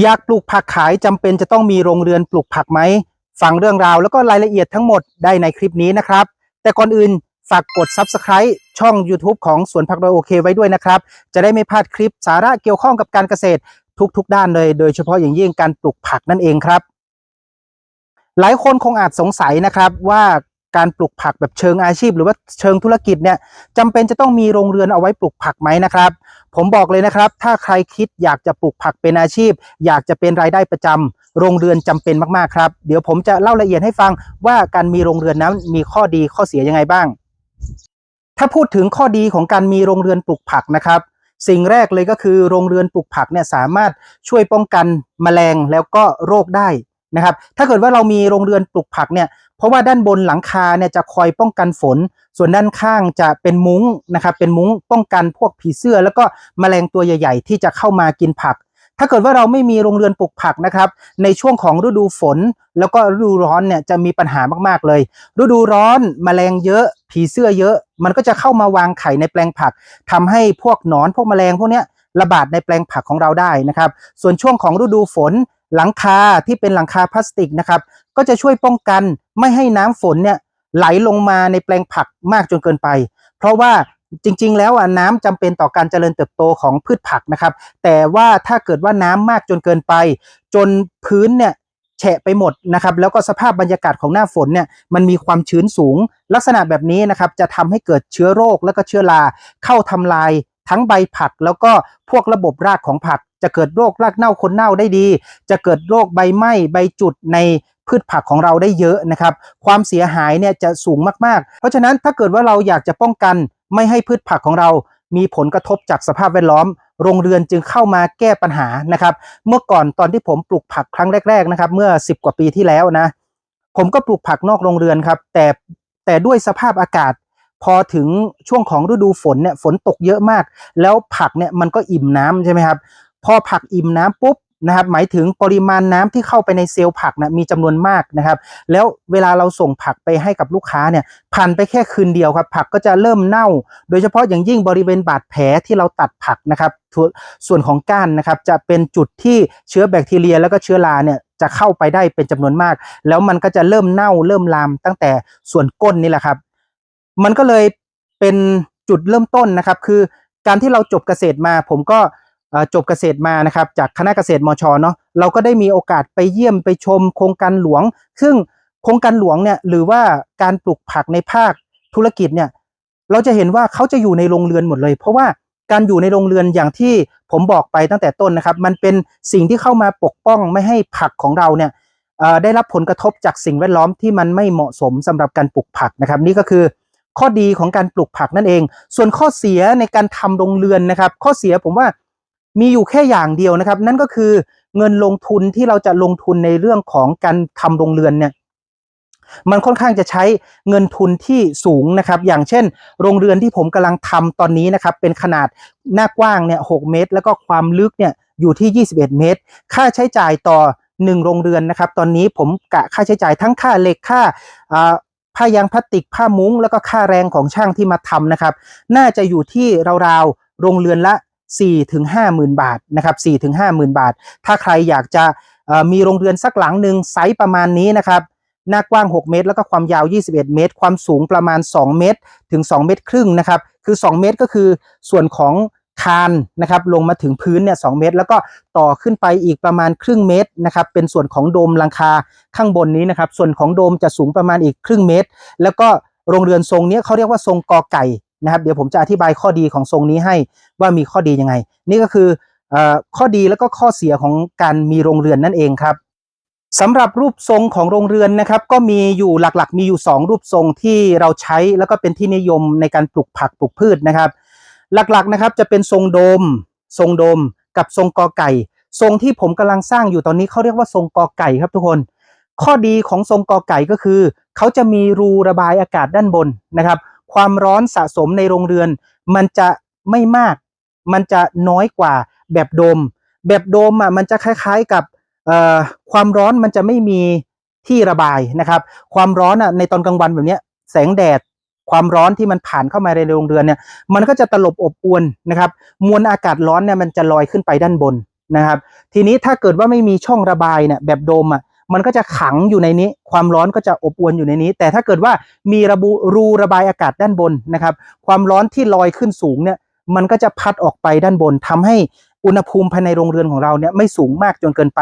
อยากปลูกผักขายจำเป็นจะต้องมีโรงเรือนปลูกผักไหมฟังเรื่องราวแล้วก็รายละเอียดทั้งหมดได้ในคลิปนี้นะครับ แต่ก่อนอื่นฝากกด Subscribe ช่อง YouTube ของสวนผักโดยโอเคไว้ด้วยนะครับ จะได้ไม่พลาดคลิปสาระเกี่ยวข้องกับการเกษตรทุกๆ ด้านเลย โดยเฉพาะอย่างยิ่งการปลูกผักนั่นเองครับ หลายคนคงอาจสงสัยนะครับว่า การปลูกผักแบบเชิงอาชีพ หรือว่าเชิงธุรกิจเนี่ยจำเป็นจะต้องมีโรงเรือนเอาไว้ปลูกผักไหมนะครับ ผมบอกเลยนะครับ ถ้าใครคิดอยากจะปลูกผักเป็นอาชีพ อยากจะเป็นรายได้ประจำโรงเรือนจำเป็นมากๆครับเดี๋ยวผมจะเล่าละเอียดให้ฟังว่าการมีโรงเรือนนั้นมีข้อดีข้อเสียยังไงบ้าง ถ้าพูดถึงข้อดีของการมีโรงเรือนปลูกผักนะครับสิ่งแรกเลยก็คือโรงเรือนปลูกผักเนี่ยสามารถช่วยป้องกันแมลงแล้วก็โรคได้นะครับ ถ้าเกิดว่าเรามีโรงเรือนปลูกผักเนี่ย เพราะว่าด้านบนหลังคาเนี่ยจะคอยป้องกันฝน ส่วนด้านข้างจะเป็นมุ้งนะครับ เป็นมุ้งป้องกันพวกผีเสื้อ แล้วก็แมลงตัวใหญ่ ๆ ที่จะเข้ามากินผัก ถ้าเกิดว่าเราไม่มีโรงเรือนปลูกผักนะครับ ในช่วงของฤดูฝน แล้วก็ฤดูร้อนเนี่ยจะมีปัญหามากๆเลย ฤดูร้อนแมลงเยอะ ผีเสื้อเยอะ มันก็จะเข้ามาวางไข่ในแปลงผักทำให้พวกหนอนพวกแมลงพวกเนี้ย ระบาดในแปลงผักของเราได้นะครับ ส่วนช่วงของฤดูฝนหลังคาที่เป็นหลังคาพลาสติกนะครับก็จะช่วยป้องกันไม่ให้น้ำฝนเนี่ยไหลลงมาในแปลงผักมากจนเกินไป เพราะว่าจริง ๆ แล้วอะน้ำจำเป็นต่อการเจริญเติบโตของพืชผักนะครับ แต่ว่าถ้าเกิดว่าน้ำมากจนเกินไป จนพื้นเนี่ยแฉะไปหมดนะครับ แล้วก็สภาพบรรยากาศของหน้าฝนเนี่ยมันมีความชื้นสูง ลักษณะแบบนี้นะครับจะทำให้เกิดเชื้อโรคและก็เชื้อราเข้าทำลาย ทั้งใบผักแล้วก็พวกระบบรากของผัก จะเกิดโรครากเน่าคนเน่าได้ดี จะเกิดโรคใบไหม้ใบจุดในพืชผักของเราได้เยอะนะครับ ความเสียหายเนี่ยจะสูงมากๆ เพราะฉะนั้นถ้าเกิดว่าเราอยากจะป้องกันไม่ให้พืชผักของเรา มีผลกระทบจากสภาพแวดล้อม โรงเรือนจึงเข้ามาแก้ปัญหานะครับ เมื่อก่อนตอนที่ผมปลูกผักครั้งแรก ๆนะครับ เมื่อ 10 กว่าปีที่แล้วนะ ผมก็ปลูกผักนอกโรงเรือนครับ แต่แต่ด้วยสภาพอากาศ พอถึงช่วงของฤดูฝนเนี่ยฝนตกเยอะมาก แล้วผักเนี่ยมันก็อิ่มน้ำใช่ไหมครับ พอผักอิ่มน้ำปุ๊บนะครับหมายถึงปริมาณน้ำที่เข้าไปในเซลล์ผักนะมีจำนวนมากนะครับ แล้วเวลาเราส่งผักไปให้กับลูกค้าเนี่ยผ่านไปแค่คืนเดียวครับ ผักก็จะเริ่มเน่า โดยเฉพาะอย่างยิ่งบริเวณบาดแผลที่เราตัดผักนะครับ ส่วนของก้านนะครับจะเป็นจุดที่เชื้อแบคทีเรีย แล้วก็เชื้อราเนี่ยจะเข้าไปได้เป็นจำนวนมาก แล้วมันก็จะเริ่มเน่าเริ่มลามตั้งแต่ส่วนก้นนี่แหละครับ มันก็เลยเป็นจุดเริ่มต้นนะครับ คือการที่เราจบเกษตรมา ผมก็จบเกษตรมานะครับ จากคณะเกษตรมชเนาะเราก็ได้มีโอกาสไปเยี่ยมไปชมโครงการหลวง ซึ่งโครงการหลวงเนี่ยหรือว่าการปลูกผักในภาคธุรกิจเนี่ยเราจะเห็นว่าเขาจะอยู่ในโรงเรือนหมดเลย เพราะว่าการอยู่ในโรงเรือนอย่างที่ผมบอกไปตั้งแต่ต้นนะครับ มันเป็นสิ่งที่เข้ามาปกป้องไม่ให้ผักของเราเนี่ยได้รับผลกระทบจากสิ่งแวดล้อมที่มันไม่เหมาะสมสำหรับการปลูกผักนะครับ นี่ก็คือ ข้อดีของการปลูกผักนั่นเอง ส่วนข้อเสียในการทำโรงเรือนนะครับ ข้อเสียผมว่ามีอยู่แค่อย่างเดียวนะครับ นั่นก็คือเงินลงทุนที่เราจะลงทุนในเรื่องของการทำโรงเรือนเนี่ยมันค่อนข้างจะใช้เงินทุนที่สูงนะครับ อย่างเช่น โรงเรือนที่ผมกำลังทำตอนนี้นะครับ เป็นขนาดหน้ากว้างเนี่ยหเมตร แล้วก็ความลึกเนี่ยอยู่ที่ 21 เมตร ค่าใช้จ่ายต่อ 1 โรงเรือนนะครับ ตอนนี้ผมกะค่าใช้จ่ายทั้งค่าเหล็กค่า ผ้ายางพลาสติกผ้ามุ้ง แล้วก็ค่าแรงของช่างที่มาทำนะครับ น่าจะอยู่ที่ราวๆโรงเรือนละ4ถึง5หมื่นบาทนะครับ4ถึง5หมื่นบาท ถ้าใครอยากจะมีโรงเรือนสักหลังหนึ่งไซส์ประมาณนี้นะครับหน้ากว้าง 6 เมตร แล้วก็ความยาว 21 เมตร ความสูงประมาณ 2 เมตร ถึง 2 เมตรครึ่งนะครับ คือ 2 เมตรก็คือส่วนของ คานนะครับลงมาถึงพื้นเนี่ย2เมตร แล้วก็ต่อขึ้นไปอีกประมาณครึ่งเมตรนะครับเป็นส่วนของโดมหลังคาข้างบนนี้นะครับส่วนของโดมจะสูงประมาณอีกครึ่งเมตร แล้วก็โรงเรือนทรงนี้เขาเรียกว่าทรงกอไก่นะครับเดี๋ยวผมจะอธิบายข้อดีของทรงนี้ให้ว่ามีข้อดียังไง นี่ก็คือออข้อดีแล้วก็ข้อเสียของการมีโรงเรือนนั่นเองครับสำหรับรูปทรงของโรงเรือนนะครับ ก็มีอยู่หลักๆ มีอยู่ 2 รูปทรงที่เราใช้แล้วก็เป็นที่นิยมในการปลูกผักปลูกพืชนะครับ หลักๆนะครับจะเป็นทรงโดม ทรงโดมกับทรงกอไก่ ทรงที่ผมกำลังสร้างอยู่ตอนนี้เขาเรียกว่าทรงกอไก่ครับทุกคน ข้อดีของทรงกอไก่ก็คือ เขาจะมีรูระบายอากาศด้านบนนะครับ ความร้อนสะสมในโรงเรือน มันจะไม่มาก มันจะน้อยกว่าแบบโดม แบบโดมอะมันจะคล้ายๆกับเอ่อความร้อนมันจะไม่มีที่ระบายนะครับ ความร้อนอะในตอนกลางวันแบบเนี้ยแสงแดด ความร้อนที่มันผ่านเข้ามาในโรงเรือนเนี่ยมันก็จะตลบอบอวนนะครับมวลอากาศร้อนเนี่ยมันจะลอยขึ้นไปด้านบนนะครับ ทีนี้ถ้าเกิดว่าไม่มีช่องระบายเนี่ยแบบโดมอะมันก็จะขังอยู่ในนี้ ความร้อนก็จะอบอวนอยู่ในนี้ แต่ถ้าเกิดว่ามีระบุรูระบายอากาศด้านบนนะครับ ความร้อนที่ลอยขึ้นสูงเนี่ยมันก็จะพัดออกไปด้านบนทำให้อุณหภูมิภายในโรงเรือนของเราเนี่ยไม่สูงมากจนเกินไป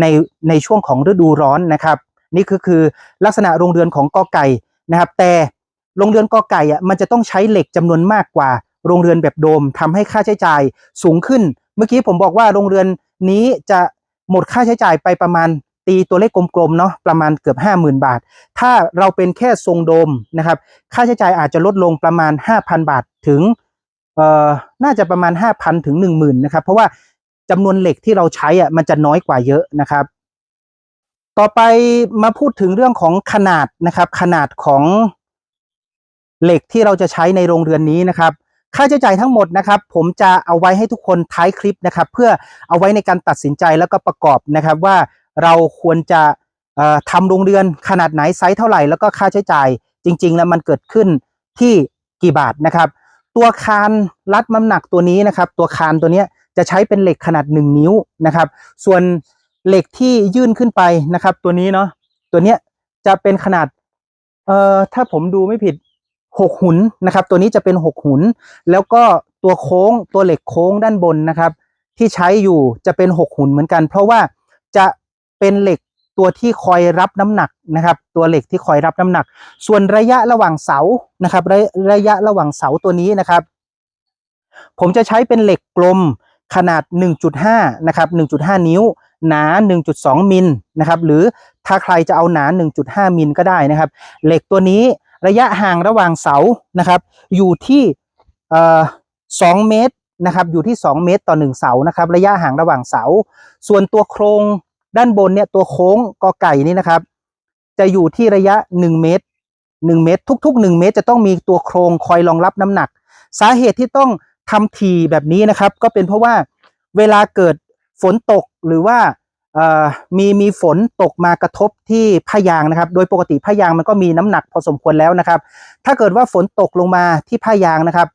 ในในช่วงของฤดูร้อนนะครับ นี่คือคือลักษณะโรงเรือนของกอไก่นะครับ แต่ โรงเรือนกอไก่อะมันจะต้องใช้เหล็กจำนวนมากกว่า โรงเรือนแบบโดมทำให้ค่าใช้จ่ายสูงขึ้น เมื่อกี้ผมบอกว่าโรงเรือนนี้จะหมดค่าใช้จ่ายไปประมาณตีตัวเลขกลมๆเนาะประมาณเกือบ 50,000 บาท ถ้าเราเป็นแค่ทรงโดมนะครับ ค่าใช้จ่ายอาจจะลดลงประมาณ 5,000 บาทถึงเอ่อน่าจะประมาณ 5,000 ถึง 10,000 นะครับ เพราะว่าจำนวนเหล็กที่เราใช้อะมันจะน้อยกว่าเยอะนะครับ ต่อไปมาพูดถึงเรื่องของขนาดนะครับ ขนาดของ เหล็กที่เราจะใช้ในโรงเรือนนี้นะครับ ค่าใช้จ่ายทั้งหมดนะครับ ผมจะเอาไว้ให้ทุกคนท้ายคลิปนะครับ เพื่อเอาไว้ในการตัดสินใจแล้วก็ประกอบนะครับว่าเราควรจะเอ่อทำโรงเรือนขนาดไหนไซส์เท่าไหร่ แล้วก็ค่าใช้จ่ายจริง ๆ แล้วมันเกิดขึ้นที่กี่บาทนะครับ ตัวคานรัดน้ำหนักตัวนี้นะครับ ตัวคานตัวนี้จะใช้เป็นเหล็กขนาด 1 นิ้วนะครับ ส่วนเหล็กที่ยื่นขึ้นไปนะครับ ตัวนี้เนาะตัวเนี้ยจะเป็นขนาดเอ่อถ้าผมดูไม่ผิด 6 หุนนะครับ ตัวนี้จะเป็น 6 หุน แล้วก็ตัวโค้งตัวเหล็กโค้งด้านบนนะครับ ที่ใช้อยู่จะเป็น 6 หุนเหมือนกัน เพราะว่าจะเป็นเหล็กตัวที่คอยรับน้ำหนักนะครับ ตัวเหล็กที่คอยรับน้ำหนัก ส่วนระยะระหว่างเสานะครับระระยะระหว่างเสาตัวนี้นะครับ ผมจะใช้เป็นเหล็กกลมขนาด 1.5 นะครับ 1.5 นิ้ว หนา 1.2 มิลนะครับ หรือถ้าใครจะเอาหนา 1.5 มิลก็ได้นะครับ เหล็กตัวนี้ ระยะห่างระหว่างเสานะครับ อยู่ที่เอ่อ2เมตรนะครับ อยู่ที่ 2 เมตรต่อ 1 เสานะครับ ระยะห่างระหว่างเสา ส่วนตัวโครงด้านบนเนี่ยตัวโค้งกอไก่นี่นะครับ จะอยู่ที่ระยะ 1 เมตร 1 เมตร ทุก ๆ 1 เมตร จะต้องมีตัวโครงคอยรองรับน้ำหนัก สาเหตุที่ต้องทำทีแบบนี้นะครับ ก็เป็นเพราะว่าเวลาเกิดฝนตกหรือว่า มีมีฝนตกมากระทบที่ผ้ายางนะครับ โดยปกติผ้ายางมันก็มีน้ำหนักพอสมควรแล้วนะครับ ถ้าเกิดว่าฝนตกลงมาที่ผ้ายางนะครับ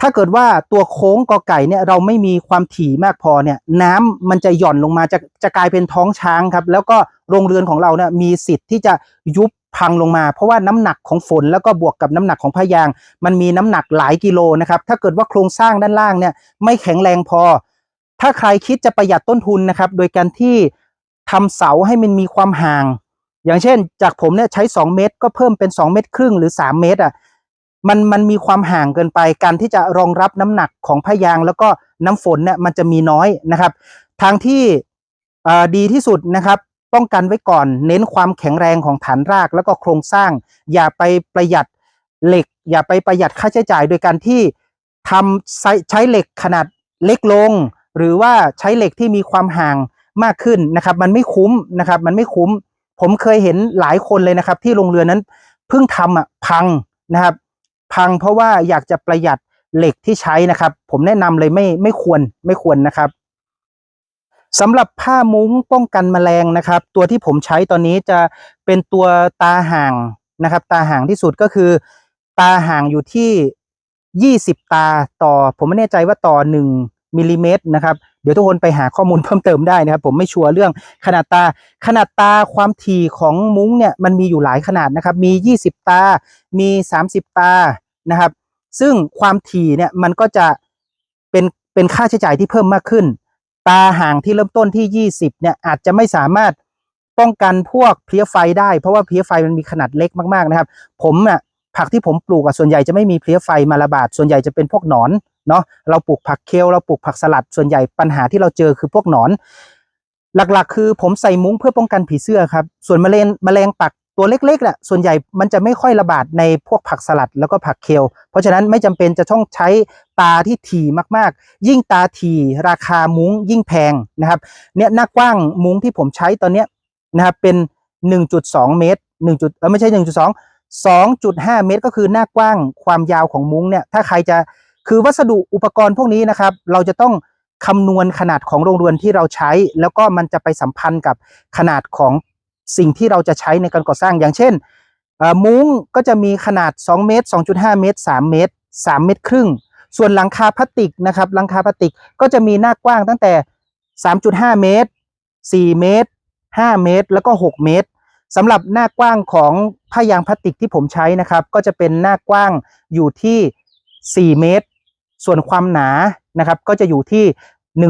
ถ้าเกิดว่าตัวโค้งกอไก่เนี่ยเราไม่มีความถี่มากพอเนี่ย น้ำมันจะหย่อนลงมาจะจะกลายเป็นท้องช้างครับ แล้วก็โรงเรือนของเราเนี่ยมีสิทธิ์ที่จะยุบพังลงมา เพราะว่าน้ำหนักของฝนแล้วก็บวกกับน้ำหนักของผ้ายาง มันมีน้ำหนักหลายกิโลนะครับ ถ้าเกิดว่าโครงสร้างด้านล่างเนี่ยไม่แข็งแรงพอ ถ้าใครคิดจะประหยัดต้นทุนนะครับ โดยการที่ทำเสาให้มันมีความห่าง อย่างเช่น จากผมเนี่ยใช้ 2 เมตร ก็เพิ่มเป็น 2 เมตรครึ่งหรือ 3 เมตรอะมันมันมีความห่างเกินไปการที่จะรองรับน้ำหนักของผ้ายางแล้วก็น้ำฝนเนี่ยมันจะมีน้อยนะครับ ทางที่ดีที่สุดนะครับ ป้องกันไว้ก่อนเน้นความแข็งแรงของฐานรากแล้วก็โครงสร้าง อย่าไปประหยัดเหล็ก อย่าไปประหยัดค่าใช้จ่ายโดยการที่ทำใช้เหล็กขนาดเล็กลง หรือว่าใช้เหล็กที่มีความห่างมากขึ้นนะครับ มันไม่คุ้มนะครับ มันไม่คุ้ม ผมเคยเห็นหลายคนเลยนะครับ ที่โรงเรือนนั้นเพิ่งทำอะพังนะครับ พังเพราะว่าอยากจะประหยัดเหล็กที่ใช้นะครับ ผมแนะนำเลยไม่ไม่ควรไม่ควรนะครับสำหรับผ้ามุ้งป้องกันแมลงนะครับ ตัวที่ผมใช้ตอนนี้จะเป็นตัวตาห่างนะครับ ตาห่างที่สุดก็คือ ตาห่างอยู่ที่ 20 ตาต่อ ผมไม่แน่ใจว่าต่อ1 มิลลิเมตรนะครับ เดี๋ยวทุกคนไปหาข้อมูลเพิ่มเติมได้นะครับ ผมไม่ชัวร์เรื่องขนาดตา ขนาดตาความถี่ของมุ้งเนี่ยมันมีอยู่หลายขนาดนะครับ มี 20 ตา มี 30 ตานะครับ ซึ่งความถี่เนี่ยมันก็จะเป็นเป็นค่าใช้จ่ายที่เพิ่มมากขึ้น ตาห่างที่เริ่มต้นที่ 20เนี่ยอาจจะไม่สามารถป้องกันพวกเพลี้ยไฟได้ เพราะว่าเพลี้ยไฟมันมีขนาดเล็กมากๆนะครับ ผมอะ ผักที่ผมปลูกอะส่วนใหญ่จะไม่มีเพลี้ยไฟมาระบาด ส่วนใหญ่จะเป็นพวกหนอนเนาะเราปลูกผักเคลเราปลูกผักสลัด ส่วนใหญ่ปัญหาที่เราเจอคือพวกหนอน หลักๆ คือผมใส่มุ้งเพื่อป้องกันผีเสื้อครับ ส่วนแมลงแมลงปักตัวเล็กๆน่ะส่วนใหญ่มันจะไม่ค่อยระบาดในพวกผักสลัดแล้วก็ผักเคลเพราะฉะนั้นไม่จำเป็นจะต้องใช้ตาที่ถี่มากๆ ยิ่งตาถี่ราคามุ้งยิ่งแพงนะครับเนี่ยหน้ากว้างมุ้งที่ผมใช้ตอนเนี้ยนะครับเป็น 1.2 เมตร1จุดเออไม่ใช่ 1.2 2.5 เมตร ก็คือหน้ากว้างความยาวของมุ้งเนี่ยถ้าใครจะคือวัสดุอุปกรณ์พวกนี้นะครับ เราจะต้องคำนวณขนาดของโรงเรือนที่เราใช้ แล้วก็มันจะไปสัมพันธ์กับขนาดของสิ่งที่เราจะใช้ในการก่อสร้างอย่างเช่น มุ้งก็จะมีขนาด 2 เมตร 2.5 เมตร 3 เมตร 3 เมตรครึ่ง ส่วนหลังคาพลาสติกนะครับหลังคาพลาสติกก็จะมีหน้ากว้างตั้งแต่ 3.5 เมตร 4 เมตร 5 เมตร แล้วก็ 6 เมตร สำหรับหน้ากว้างของผ้ายางพลาสติกที่ผมใช้นะครับ ก็จะเป็นหน้ากว้างอยู่ที่ 4 เมตร ส่วนความหนานะครับ ก็จะอยู่ที่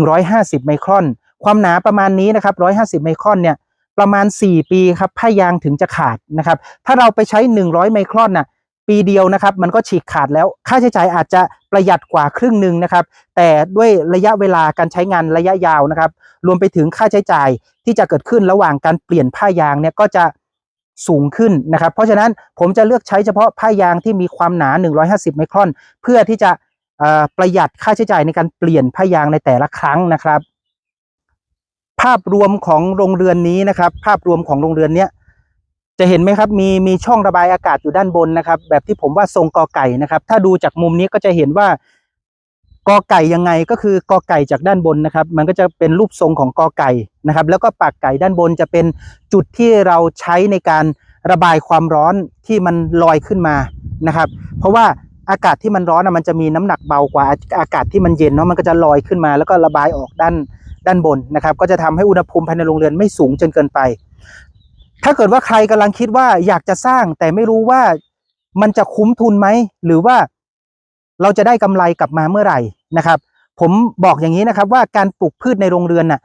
150 ไมครอน ความหนาประมาณนี้นะครับ 150 ไมครอนเนี่ยประมาณ 4 ปีครับผ้ายางถึงจะขาดนะครับ ถ้าเราไปใช้ 100 ไมครอนน่ะ ปีเดียวนะครับ มันก็ฉีกขาดแล้วค่าใช้จ่ายอาจจะประหยัดกว่าครึ่งหนึ่งนะครับ แต่ด้วยระยะเวลาการใช้งานระยะยาวนะครับ รวมไปถึงค่าใช้จ่ายที่จะเกิดขึ้นระหว่างการเปลี่ยนผ้ายางเนี่ยก็จะสูงขึ้นนะครับ เพราะฉะนั้นผมจะเลือกใช้เฉพาะผ้ายางที่มีความหนา 150 ไมครอน เพื่อที่จะประหยัดค่าใช้จ่ายในการเปลี่ยนผ้ายางในแต่ละครั้งนะครับ ภาพรวมของโรงเรือนนี้นะครับ ภาพรวมของโรงเรือนเนี้ย จะเห็นไหมครับมีมีช่องระบายอากาศอยู่ด้านบนนะครับ แบบที่ผมว่าทรงกอไก่นะครับ ถ้าดูจากมุมนี้ก็จะเห็นว่ากอไก่ยังไงก็คือกอไก่จากด้านบนนะครับ มันก็จะเป็นรูปทรงของกอไก่นะครับ แล้วก็ปากไก่ด้านบนจะเป็นจุดที่เราใช้ในการระบายความร้อนที่มันลอยขึ้นมานะครับ เพราะว่าอากาศที่มันร้อนอะมันจะมีน้ำหนักเบากว่าอากาศที่มันเย็นเนาะมันก็จะลอยขึ้นมา แล้วก็ระบายออกด้านด้านบนนะครับ ก็จะทำให้อุณหภูมิภายในโรงเรือนไม่สูงจนเกินไป ถ้าเกิดว่าใครกำลังคิดว่าอยากจะสร้างแต่ไม่รู้ว่ามันจะคุ้มทุนไหม หรือว่าเราจะได้กำไรกลับมาเมื่อไหร่นะครับ ผมบอกอย่างนี้นะครับ ว่าการปลูกพืชในโรงเรือนน่ะ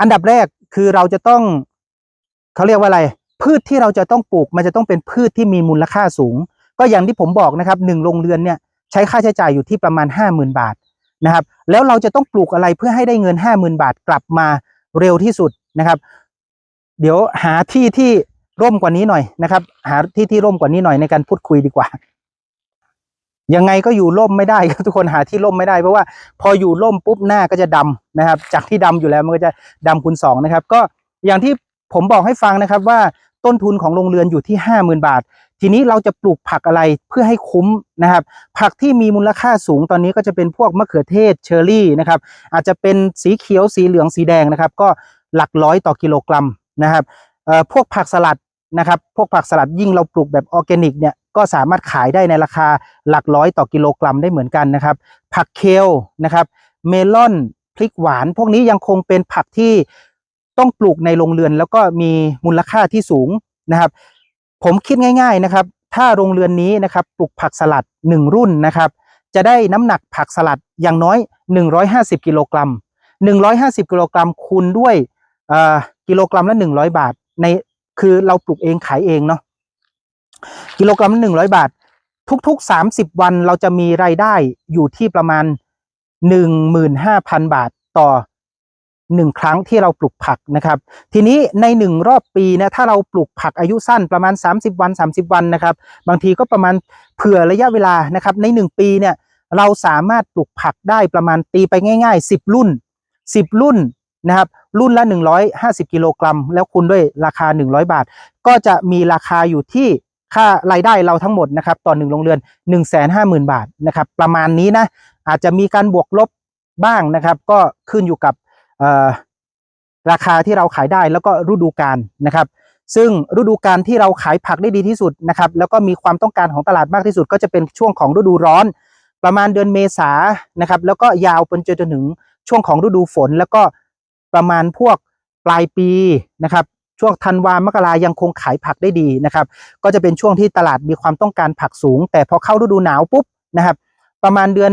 อันดับแรกคือเราจะต้องเขาเรียกว่าอะไร พืชที่เราจะต้องปลูกมันจะต้องเป็นพืชที่มีมูลค่าสูง ก็อย่างที่ผมบอกนะครับหนึ่งโรงเรือนเนี่ยใช้ค่าใช้จ่ายอยู่ที่ประมาณห้าหมื่นบาทนะครับ แล้วเราจะต้องปลูกอะไรเพื่อให้ได้เงินห้าหมื่นบาทกลับมาเร็วที่สุดนะครับ เดี๋ยวหาที่ที่ร่มกว่านี้หน่อยนะครับ หาที่ที่ร่มกว่านี้หน่อยในการพูดคุยดีกว่า ยังไงก็อยู่ร่มไม่ได้ครับทุกคนหาที่ร่มไม่ได้ เพราะว่าพออยู่ร่มปุ๊บหน้าก็จะดำนะครับ จากที่ดำอยู่แล้วมันก็จะดำคูณสองนะครับ ก็อย่างที่ผมบอกให้ฟังนะครับว่าต้นทุนของโรงเรือนอยู่ที่ห้าหมื่นบาท ทีนี้เราจะปลูกผักอะไรเพื่อให้คุ้มนะครับ ผักที่มีมูลค่าสูงตอนนี้ก็จะเป็นพวกมะเขือเทศเชอร์รี่นะครับ อาจจะเป็นสีเขียวสีเหลืองสีแดงนะครับ ก็หลักร้อยต่อกิโลกรัม นะครับพวกผักสลัดนะครับพวกผักสลัดยิ่งเราปลูกแบบออร์แกนิกเนี่ยก็สามารถขายได้ในราคาหลักร้อยต่อกิโลกรัมได้เหมือนกันนะครับ ผักเคลนะครับ เมลอนพริกหวาน พวกนี้ยังคงเป็นผักที่ต้องปลูกในโรงเรือน แล้วก็มีมูลค่าที่สูงนะครับ ผมคิดง่าย ๆนะครับ ถ้าโรงเรือนนี้นะครับปลูกผักสลัดหนึ่งรุ่นนะครับ จะได้น้ำหนักผักสลัดอย่างน้อย 150 กิโลกรัม150 กิโลกรัมคูณด้วย กิโลกรัมละ100บาท ในคือเราปลูกเองขายเองเนาะกิโลกรัมละ100บาท ทุกๆ30วันเราจะมีรายได้อยู่ที่ประมาณ15,000บาทต่อหนึ่งครั้งที่เราปลูกผักนะครับ ทีนี้ในหนึ่งรอบปีนะถ้าเราปลูกผักอายุสั้นประมาณ 30 วัน 30 วันนะครับ บางทีก็ประมาณเผื่อระยะเวลานะครับ ในหนึ่งปีเนี่ยเราสามารถปลูกผักได้ประมาณตีไปง่าย ๆ 10 รุ่น 10 รุ่นนะครับ รุ่นละ 150 กิโลกรัม แล้วคูณด้วยราคา 100 บาท ก็จะมีราคาอยู่ที่ค่ารายได้เราทั้งหมดนะครับต่อหนึ่งโรงเรือน 150,000 บาทนะครับประมาณนี้นะอาจจะมีการบวกลบบ้างนะครับ ก็ขึ้นอยู่กับราคาที่เราขายได้แล้วก็ฤดูกาลนะครับ ซึ่งฤดูกาลที่เราขายผักได้ดีที่สุดนะครับแล้วก็มีความต้องการของตลาดมากที่สุด ก็จะเป็นช่วงของฤดูร้อน ประมาณเดือนเมษานะครับแล้วก็ยาวไปจนถึงช่วงของฤดูฝนแล้วก็ ประมาณพวกปลายปีนะครับช่วงธันวามกรายังคงขายผักได้ดีนะครับ ก็จะเป็นช่วงที่ตลาดมีความต้องการผักสูง แต่พอเข้าฤดูหนาวปุ๊บนะครับ ประมาณเดือน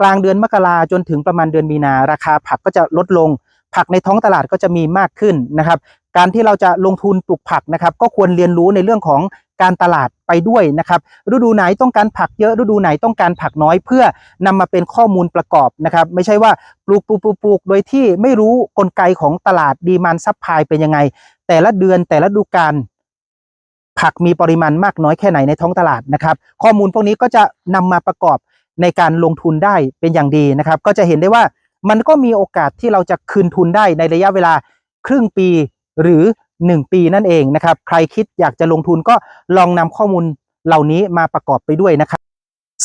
กลางเดือนมกราจนถึงประมาณเดือนมีนา ราคาผักก็จะลดลง ผักในท้องตลาดก็จะมีมากขึ้นนะครับ การที่เราจะลงทุนปลูกผักนะครับ ก็ควรเรียนรู้ในเรื่องของการตลาด ไปด้วยนะครับฤดูไหนต้องการผักเยอะฤดูไหนต้องการผักน้อยเพื่อนำมาเป็นข้อมูลประกอบนะครับไม่ใช่ว่าปลูกปลูกปลูกปลูกโดยที่ไม่รู้กลไกของตลาดดีมันซับพลายเป็นยังไง แต่ละเดือนแต่ละฤดูกาลผักมีปริมาณมากน้อยแค่ไหนในท้องตลาดนะครับ ข้อมูลพวกนี้ก็จะนำมาประกอบในการลงทุนได้เป็นอย่างดีนะครับ ก็จะเห็นได้ว่ามันก็มีโอกาสที่เราจะคืนทุนได้ในระยะเวลาครึ่งปี หรือ 1 ปีนั่นเองนะครับ ใครคิดอยากจะลงทุนก็ลองนำข้อมูลเหล่านี้มาประกอบไปด้วยนะครับ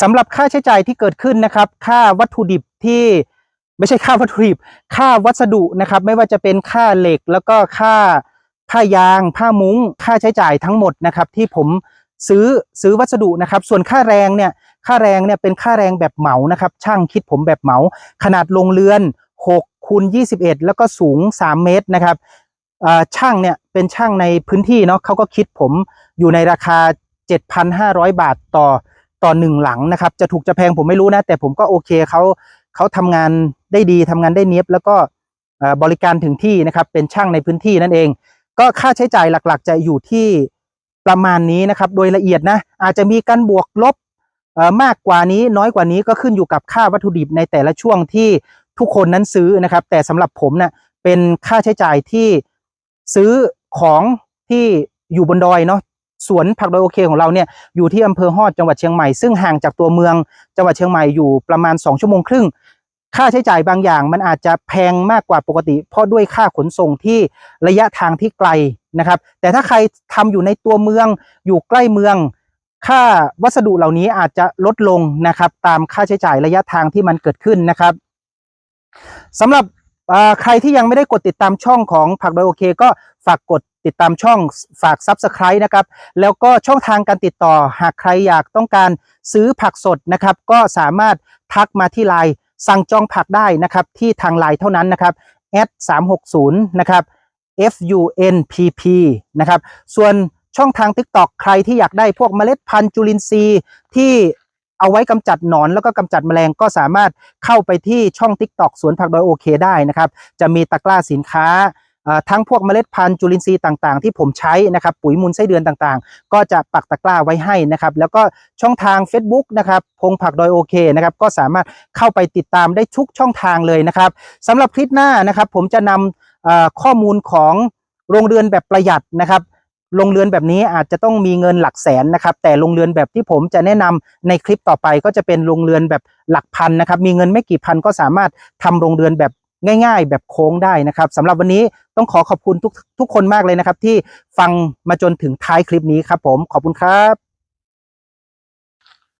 สำหรับค่าใช้จ่ายที่เกิดขึ้นนะครับ ค่าวัตถุดิบที่ไม่ใช่ค่าวัตถุดิบ ค่าวัสดุนะครับ ไม่ว่าจะเป็นค่าเหล็กแล้วก็ค่าผ้ายาง ผ้ามุ้ง ค่าใช้จ่ายทั้งหมดนะครับ ที่ผมซื้อซื้อวัสดุนะครับ ส่วนค่าแรงเนี่ย ค่าแรงเนี่ยเป็นค่าแรงแบบเหมานะครับ ช่างคิดผมแบบเหมา ขนาดลงเรือน6คูณ21 แล้วก็สูง 3 เมตรนะครับ ช่างเนี่ยเป็นช่างในพื้นที่เนาะเขาก็คิดผมอยู่ในราคา 7,500 บาทต่อต่อหนึ่งหลังนะครับ จะถูกจะแพงผมไม่รู้นะ แต่ผมก็โอเคเขาเขาทำงานได้ดีทำงานได้เนียบแล้วก็บริการถึงที่นะครับ เป็นช่างในพื้นที่นั่นเอง ก็ค่าใช้จ่ายหลักๆ จะอยู่ที่ประมาณนี้นะครับ โดยละเอียดนะอาจจะมีการบวกลบมากกว่านี้น้อยกว่านี้ก็ขึ้นอยู่กับค่าวัตถุดิบในแต่ละช่วงที่ทุกคนนั้นซื้อนะครับ แต่สำหรับผมเนะ่ะเป็นค่าใช้จ่ายที่ ซื้อของที่อยู่บนดอยเนาะสวนผักดอยโอเคของเราเนี่ยอยู่ที่อำเภอฮอดจังหวัดเชียงใหม่ซึ่งห่างจากตัวเมืองจังหวัดเชียงใหม่อยู่ประมาณ 2 ชั่วโมงครึ่ง ค่าใช้จ่ายบางอย่างมันอาจจะแพงมากกว่าปกติ เพราะด้วยค่าขนส่งที่ระยะทางที่ไกลนะครับ แต่ถ้าใครทำอยู่ในตัวเมืองอยู่ใกล้เมือง ค่าวัสดุเหล่านี้อาจจะลดลงนะครับ ตามค่าใช้จ่ายระยะทางที่มันเกิดขึ้นนะครับสำหรับ ใครที่ยังไม่ได้กดติดตามช่องของผักโดยโอเค ก็ฝากกดติดตามช่องฝาก Subscribe นะครับ แล้วก็ช่องทางการติดต่อหากใครอยากต้องการซื้อผักสดนะครับ ก็สามารถทักมาที่ไลน์สั่งจองผักได้นะครับ ที่ทางไลน์เท่านั้นนะครับ s 3 6 0นะครับ funpp นะครับ ส่วนช่องทาง TikTok ใครที่อยากได้พวกเมล็ดพันธุ์จุลินทรีย์ที่ เอาไว้กำจัดหนอนแล้วก็กำจัดแมลงก็สามารถเข้าไปที่ช่อง TikTok สวนผักโดยโอเคได้นะครับจะมีตะกร้าสินค้าทั้งพวกเมล็ดพันธุ์จุลินทรีย์ต่างๆ ที่ผมใช้นะครับปุ๋ยมูลไส้เดือนต่างๆ ก็จะปักตะกร้าไว้ให้นะครับแล้วก็ช่องทาง Facebook นะครับพงผักโดยโอเคนะครับก็สามารถเข้าไปติดตามได้ทุกช่องทางเลยนะครับสำหรับคลิปหน้านะครับผมจะนำข้อมูลของโรงเรือนแบบประหยัดนะครับ โรงเรือนแบบนี้อาจจะต้องมีเงินหลักแสนนะครับ แต่โรงเรือนแบบที่ผมจะแนะนำในคลิปต่อไปก็จะเป็นโรงเรือนแบบหลักพันนะครับ มีเงินไม่กี่พันก็สามารถทำโรงเรือนแบบง่าย ๆ แบบโค้งได้นะครับสำหรับวันนี้ต้องขอขอบคุณทุกทุกคนมากเลยนะครับ ที่ฟังมาจนถึงท้ายคลิปนี้ครับผมขอบคุณครับ